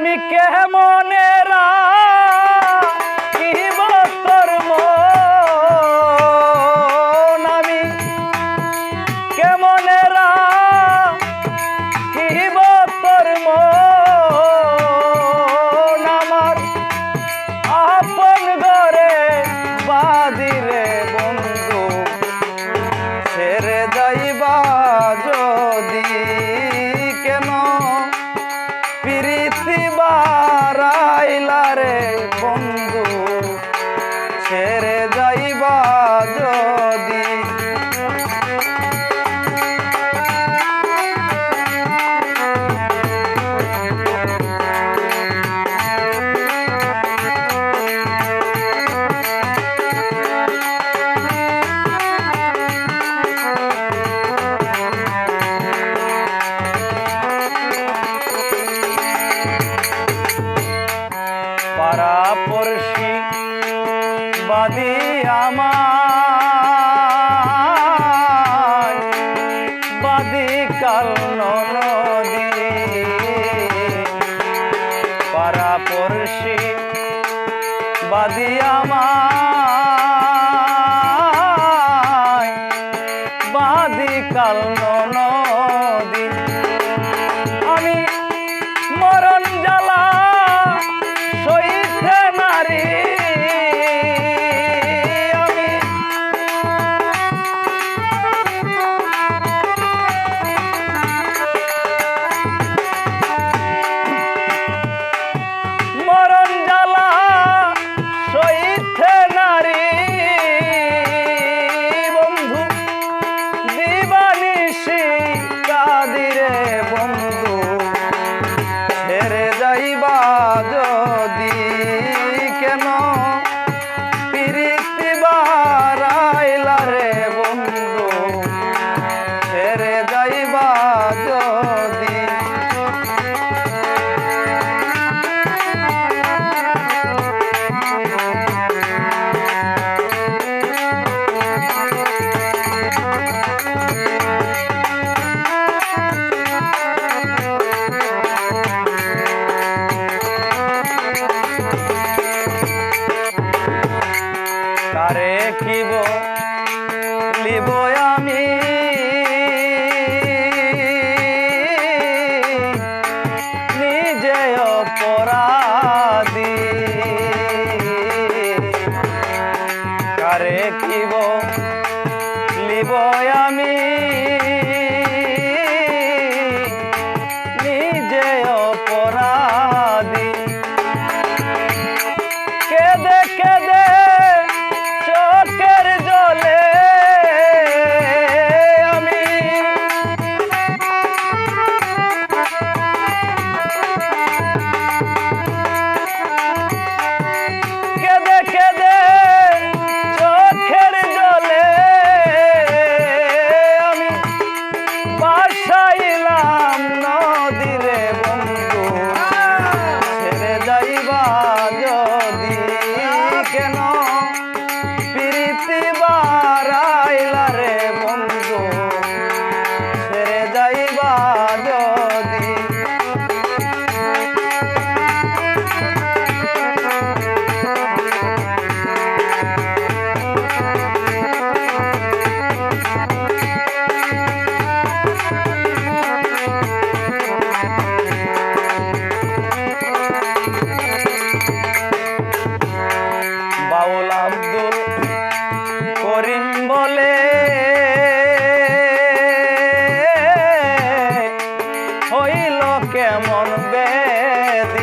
আমি কেমনে রা পাড়া পড়শি বাদে আমার বাদে কাল নদী পাড়া পড়শি বাদে আমার বাদে কাল নদী বাউল আব্দুল করিম বলে হইল কেমন বেদ